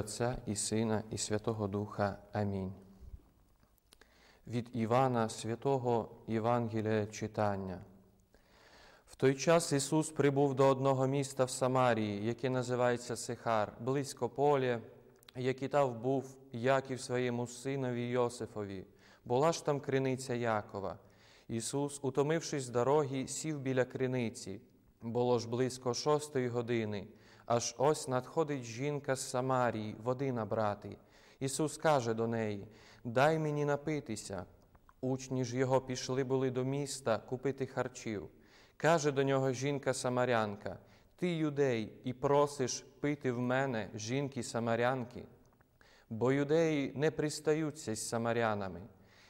Отця і Сина, і Святого Духа. Амінь. Від Івана Святого Євангелія читання. В той час Ісус прибув до одного міста в Самарії, яке називається Сихар, близько поля, який там був Яків своєму синові Йосифові. Була ж там криниця Якова. Ісус, утомившись з дороги, сів біля криниці. Було ж близько шостої години, аж ось надходить жінка з Самарії, води набрати. Ісус каже до неї: Дай мені напитися. Учні ж його пішли були до міста купити харчів. Каже до нього жінка Самарянка: Ти юдей, і просиш пити в мене жінки Самарянки, бо юдеї не пристаються з самарянами.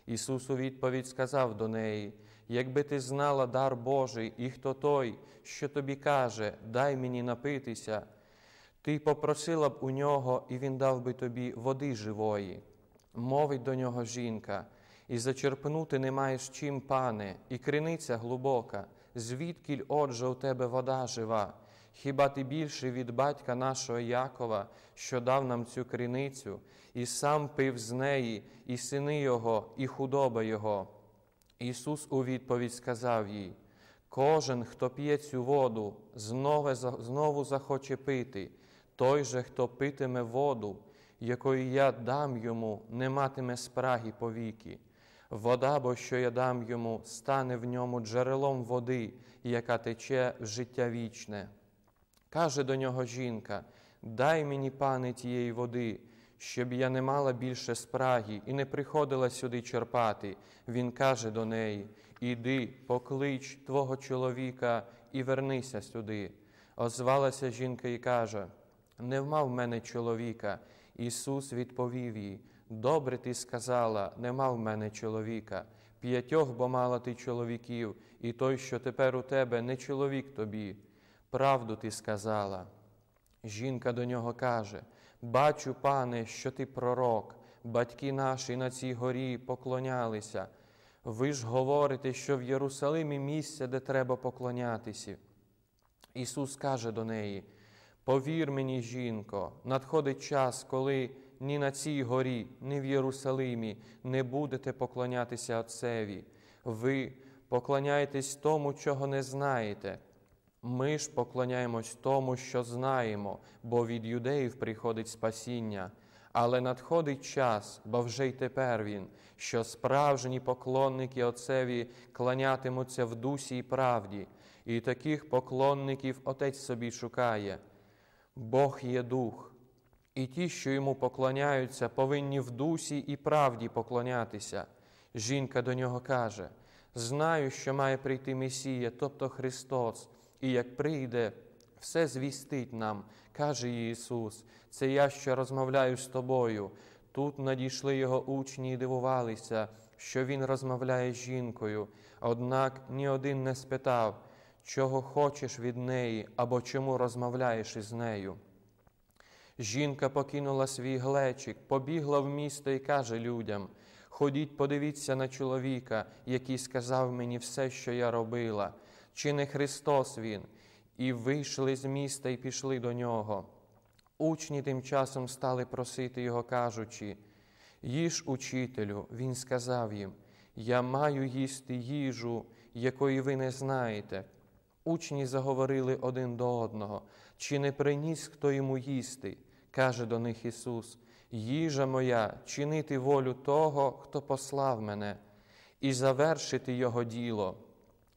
Ісус у відповідь сказав до неї: Якби ти знала дар Божий, і хто той, що тобі каже, дай мені напитися, ти попросила б у нього, і він дав би тобі води живої. Мовить до нього жінка, і зачерпнути не маєш чим, пане, і криниця глибока, звідкіль, отже, у тебе вода жива. Хіба ти більше від батька нашого Якова, що дав нам цю криницю, і сам пив з неї, і сини Його, і худоба Його? Ісус у відповідь сказав їй: Кожен, хто п'є цю воду, знову, знову захоче пити, той же, хто питиме воду, якою я дам йому, не матиме спраги повіки. Вода, бо що я дам йому, стане в ньому джерелом води, яка тече в життя вічне. Каже до нього жінка: Дай мені, пане, тієї води, щоб я не мала більше спраги і не приходила сюди черпати. Він каже до неї: Іди, поклич твого чоловіка і вернися сюди. Озвалася жінка і каже: Не вмав мене чоловіка. Ісус відповів їй: Добре ти сказала, нема в мене чоловіка. П'ятьох бо мала ти чоловіків, і той, що тепер у тебе, не чоловік тобі. Правду ти сказала. Жінка до нього каже: Бачу, пане, що ти пророк, батьки наші на цій горі поклонялися. Ви ж говорите, що в Єрусалимі місце, де треба поклонятися. Ісус каже до неї: Повір мені, жінко, надходить час, коли ні на цій горі, ні в Єрусалимі не будете поклонятися Отцеві. Ви поклоняєтесь тому, чого не знаєте. Ми ж поклоняємось тому, що знаємо, бо від юдеїв приходить спасіння. Але надходить час, бо вже й тепер він, що справжні поклонники Отцеві клонятимуться в дусі і правді, і таких поклонників Отець собі шукає. Бог є дух, і ті, що йому поклоняються, повинні в дусі і правді поклонятися. Жінка до нього каже: Знаю, що має прийти Месія, тобто Христос, і як прийде, все звістить нам, каже Ісус, це я що розмовляю з тобою. Тут надійшли його учні і дивувалися, що Він розмовляє з жінкою, однак ні один не спитав, чого хочеш від неї або чому розмовляєш із нею. Жінка покинула свій глечик, побігла в місто і каже людям: Ходіть, подивіться на чоловіка, який сказав мені все, що я робила, чи не Христос Він, і вийшли з міста і пішли до нього. Учні тим часом стали просити його, кажучи, їж учителю, він сказав їм: Я маю їсти їжу, якої ви не знаєте. Учні заговорили один до одного, чи не приніс хто йому їсти? Каже до них Ісус: Їжа моя, чинити волю того, хто послав мене, і завершити Його діло.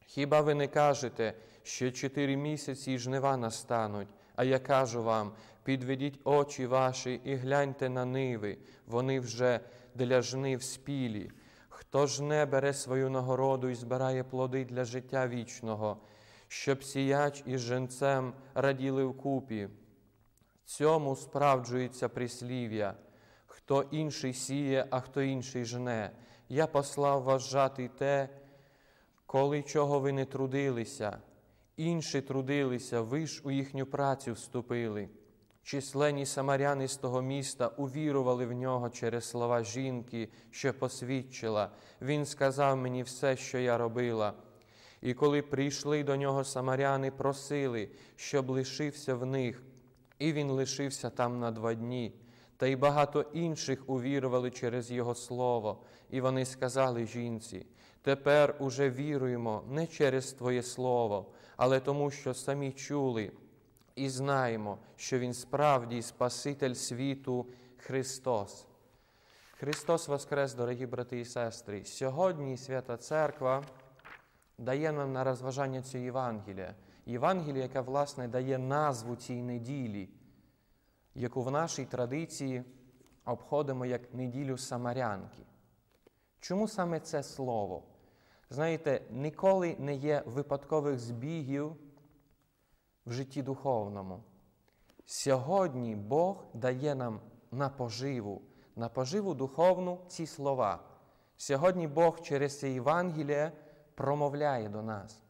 Хіба ви не кажете, що чотири місяці і жнива настануть, а я кажу вам: підведіть очі ваші і гляньте на ниви, вони вже для жнив спілі. Хто ж не бере свою нагороду і збирає плоди для життя вічного, щоб сіяч із женцем раділи вкупі. Цьому справджується прислів'я, хто інший сіє, а хто інший жне. Я послав вас жати те, коли чого ви не трудилися, інші трудилися, ви ж у їхню працю вступили. Численні самаряни з того міста увірували в нього через слова жінки, що посвідчила. Він сказав мені все, що я робила. І коли прийшли до нього самаряни, просили, щоб лишився в них, і він лишився там на два дні. та й багато інших увірували через Його слово, і вони сказали жінці: тепер уже віруємо не через Твоє Слово, але тому, що самі чули і знаємо, що Він справді Спаситель світу Христос. Христос Воскрес, дорогі брати і сестри. Сьогодні Свята Церква дає нам на розважання цю Євангелія. Євангелія, яка, власне, дає назву цій неділі, яку в нашій традиції обходимо як неділю Самарянки. Чому саме це слово? Знаєте, ніколи не є випадкових збігів в житті духовному. Сьогодні Бог дає нам на поживу, на поживу духовну ці слова. Сьогодні Бог через це Євангеліє промовляє до нас.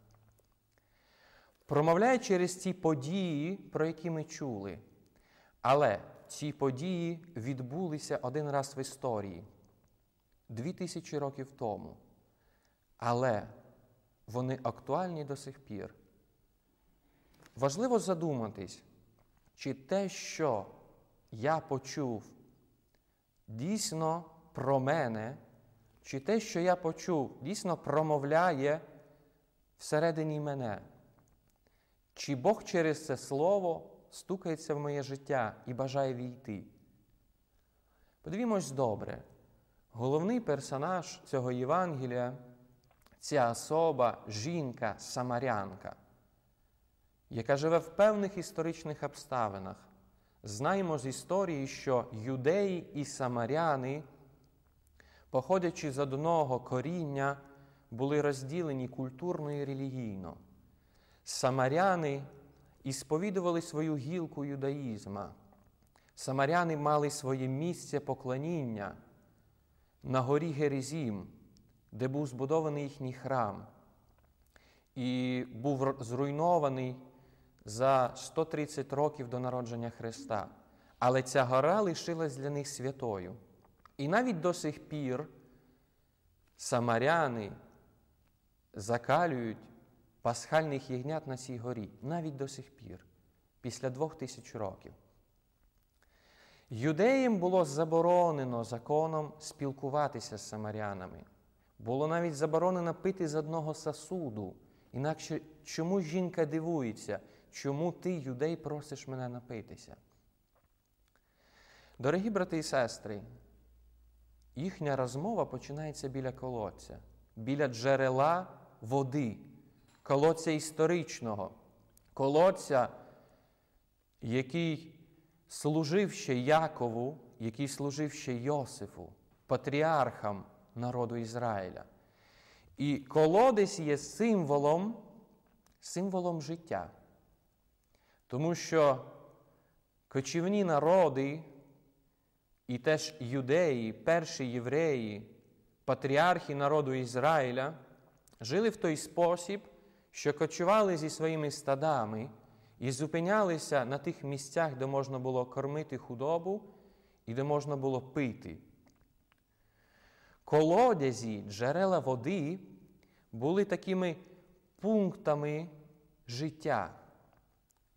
Промовляє через ці події, про які ми чули. Але ці події відбулися один раз в історії, дві тисячі років тому. Але вони актуальні до сих пір. Важливо задуматись, чи те, що я почув, дійсно про мене, чи те, що я почув, дійсно промовляє всередині мене. Чи Бог через це слово стукається в моє життя і бажає війти? Подивімось добре. Головний персонаж цього Євангелія ця особа, жінка, самарянка, яка живе в певних історичних обставинах. Знаємо з історії, що юдеї і самаряни, походячи з одного коріння, були розділені культурно і релігійно. Самаряни ісповідували свою гілку юдаїзма. Самаряни мали своє місце поклоніння на горі Герезім, де був збудований їхній храм, і був зруйнований за 130 років до народження Христа. Але ця гора лишилась для них святою. І навіть до сих пір самаряни закалюють пасхальних ягнят на цій горі, навіть до сих пір, після двох тисяч років. Юдеям було заборонено законом спілкуватися з самарянами. Було навіть заборонено пити з одного сосуду. Інакше чому жінка дивується, чому ти, юдей, просиш мене напитися? Дорогі брати і сестри, їхня розмова починається біля колодця, біля джерела води, колодця історичного, колодця, який служив ще Якову, який служив ще Йосифу, патріархам народу Ізраїля. І колодець є символом, символом життя. Тому що кочівні народи, і теж юдеї, перші євреї, патріархи народу Ізраїля, жили в той спосіб, що кочували зі своїми стадами і зупинялися на тих місцях, де можна було кормити худобу і де можна було пити. Колодязі, джерела води були такими пунктами життя,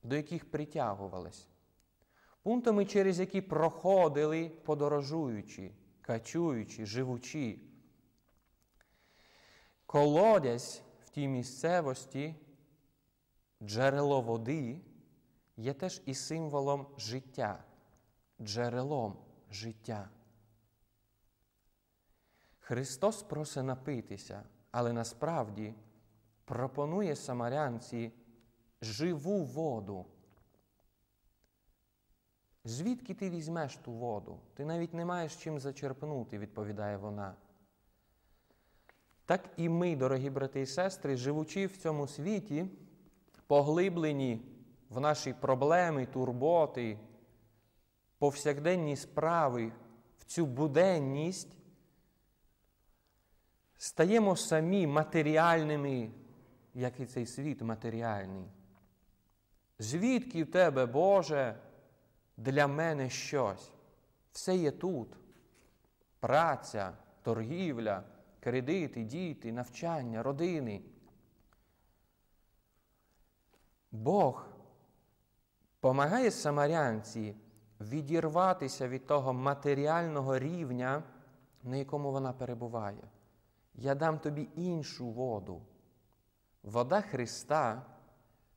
до яких притягувались, пунктами, через які проходили подорожуючи, качуючи, живучи. Колодязь в тій місцевості, джерело води є теж і символом життя, джерелом життя. Христос просить напитися, але насправді пропонує самарянці живу воду. Звідки ти візьмеш ту воду? Ти навіть не маєш чим зачерпнути, відповідає вона. Так і ми, дорогі брати і сестри, живучи в цьому світі, поглиблені в наші проблеми, турботи, повсякденні справи, в цю буденність, стаємо самі матеріальними, як і цей світ матеріальний. Звідки в тебе, Боже, для мене щось? Все є тут. Праця, торгівля, кредити, діти, навчання, родини. Бог помагає самарянці відірватися від того матеріального рівня, на якому вона перебуває. Я дам тобі іншу воду. Вода Христа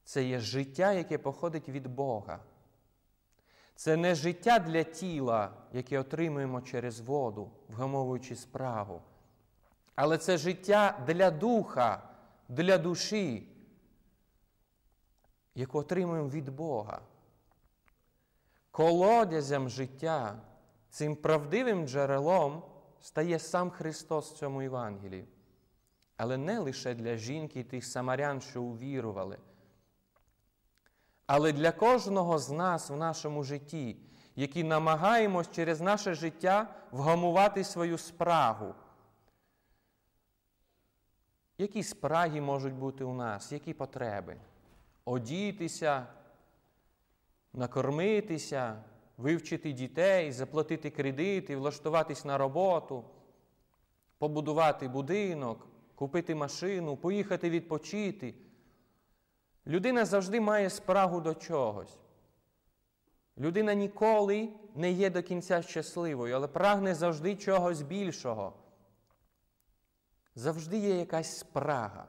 це є життя, яке походить від Бога. Це не життя для тіла, яке отримуємо через воду, вгамовуючи справу. Але це життя для духа, для душі, яку отримуємо від Бога. Колодязям життя, цим правдивим джерелом стає сам Христос в цьому Євангелії. Але не лише для жінки і тих самарян, що увірували, але для кожного з нас в нашому житті, які намагаємось через наше життя вгамувати свою спрагу. Які спраги можуть бути у нас, які потреби? Одітися, накормитися, вивчити дітей, заплатити кредити, влаштуватись на роботу, побудувати будинок, купити машину, поїхати відпочити. Людина завжди має спрагу до чогось. Людина ніколи не є до кінця щасливою, але прагне завжди чогось більшого. Завжди є якась спрага.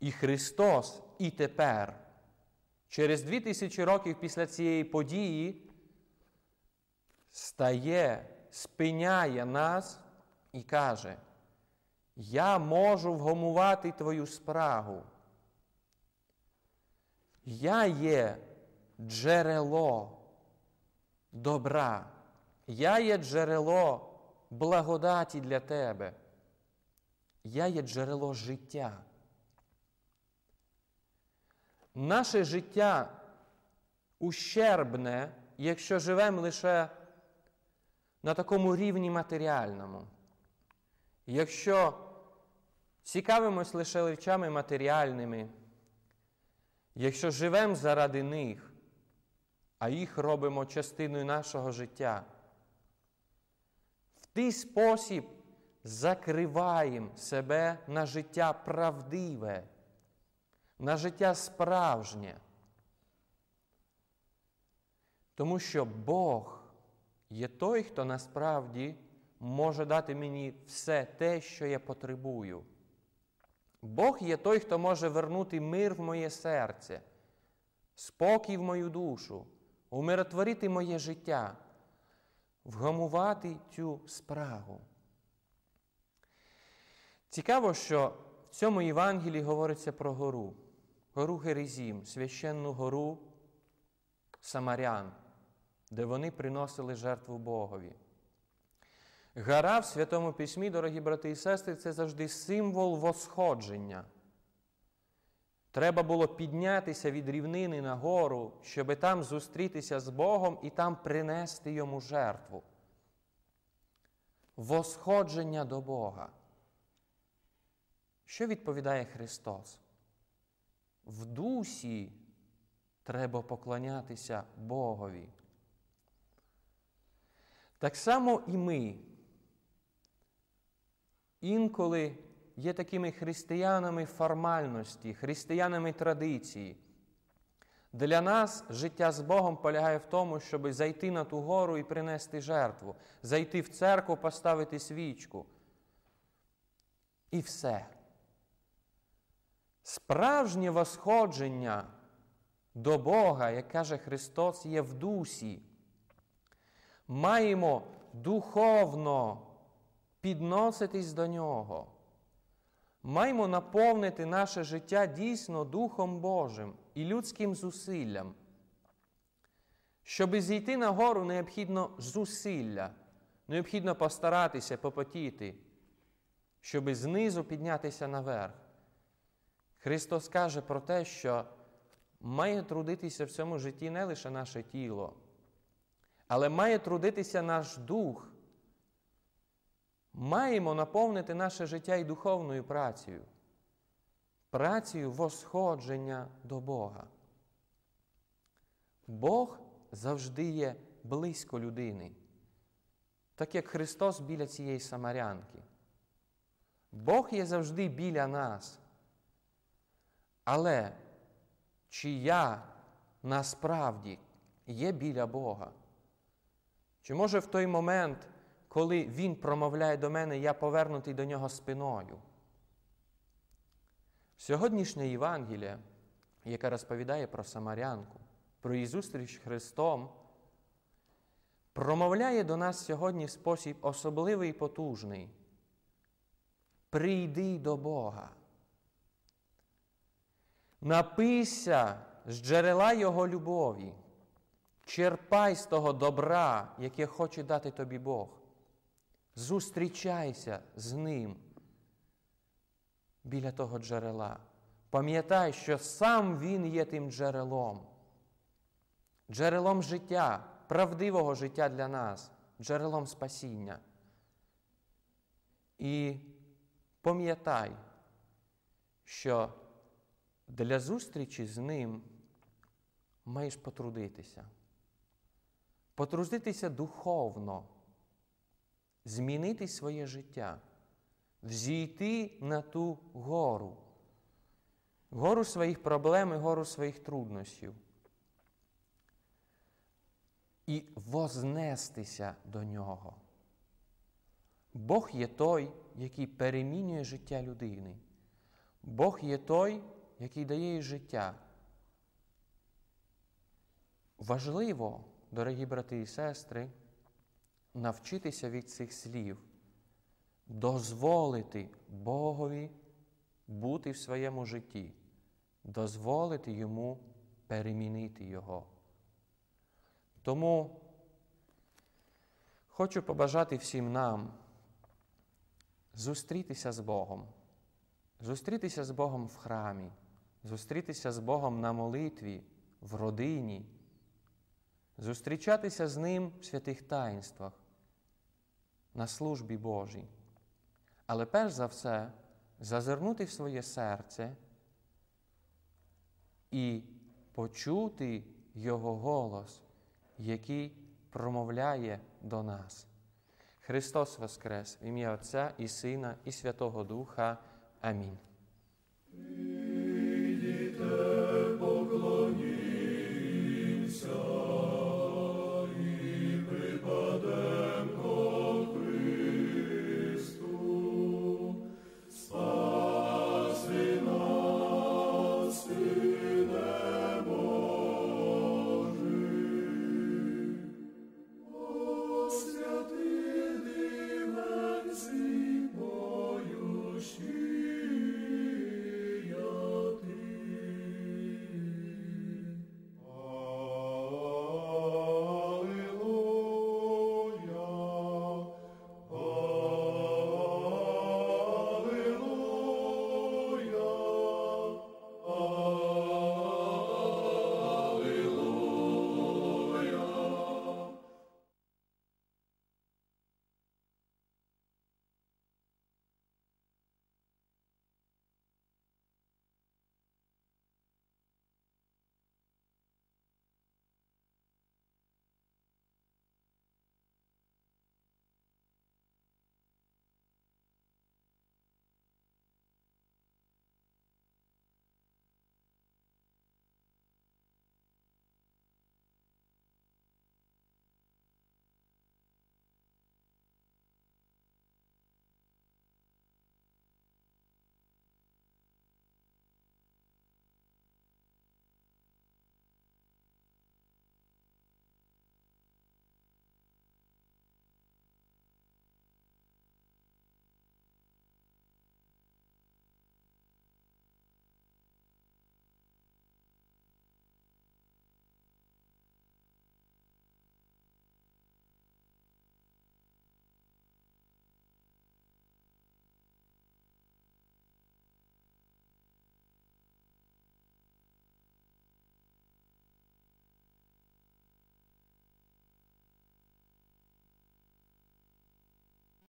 І Христос і тепер, через дві тисячі років після цієї події, стає, спиняє нас і каже, я можу вгомувати твою спрагу. Я є джерело добра, я є джерело благодаті для тебе. Я є джерело життя. Наше життя ущербне, якщо живемо лише на такому рівні матеріальному. Якщо цікавимось лише речами матеріальними, якщо живемо заради них, а їх робимо частиною нашого життя, в той спосіб закриваємо себе на життя правдиве, на життя справжнє. Тому що Бог є той, хто насправді може дати мені все те, що я потребую. Бог є той, хто може вернути мир в моє серце, спокій в мою душу, умиротворити моє життя, вгамувати цю спрагу. Цікаво, що в цьому Євангелії говориться про гору, гору Герезім, священну гору Самарян, де вони приносили жертву Богові. Гора в Святому Письмі, дорогі брати і сестри, це завжди символ восходження. Треба було піднятися від рівнини на гору, щоб там зустрітися з Богом і там принести йому жертву. Восходження до Бога. Що відповідає Христос? В дусі треба поклонятися Богові. Так само і ми інколи є такими християнами формальності, християнами традиції. Для нас життя з Богом полягає в тому, щоб зайти на ту гору і принести жертву, зайти в церкву, поставити свічку. І все. Справжнє восходження до Бога, як каже Христос, є в дусі. Маємо духовно підноситись до Нього. Маємо наповнити наше життя дійсно Духом Божим і людським зусиллям. Щоби зійти на гору, необхідно зусилля, необхідно постаратися попотіти, щоби знизу піднятися наверх. Христос каже про те, що має трудитися в цьому житті не лише наше тіло, але має трудитися наш дух. Маємо наповнити наше життя і духовною працею, працею восходження до Бога. Бог завжди є близько людини, так як Христос біля цієї самарянки. Бог є завжди біля нас. Але чи я насправді є біля Бога? Чи може в той момент, коли Він промовляє до мене, я повернутий до нього спиною? Сьогоднішнє Євангеліє, яке розповідає про Самарянку, про її зустріч Христом, промовляє до нас сьогодні в спосіб особливий і потужний. Прийди до Бога. Напийся з джерела Його любові. Черпай з того добра, яке хоче дати тобі Бог. Зустрічайся з Ним біля того джерела. Пам'ятай, що сам Він є тим джерелом, джерелом життя, правдивого життя для нас, джерелом спасіння. І пам'ятай, що для зустрічі з ним маєш потрудитися. Потрудитися духовно, змінити своє життя, взійти на ту гору, гору своїх проблем і гору своїх труднощів. І вознестися до нього. Бог є той, який перемінює життя людини. Бог є той, який дає їй життя. Важливо, дорогі брати і сестри, навчитися від цих слів, дозволити Богові бути в своєму житті, дозволити йому перемінити Його. Тому хочу побажати всім нам зустрітися з Богом, зустрітися з Богом в храмі, зустрітися з Богом на молитві, в родині, зустрічатися з Ним в святих таїнствах, на службі Божій. Але перш за все зазирнути в своє серце і почути Його голос, який промовляє до нас. Христос Воскрес, в ім'я Отця і Сина, і Святого Духа. Амінь.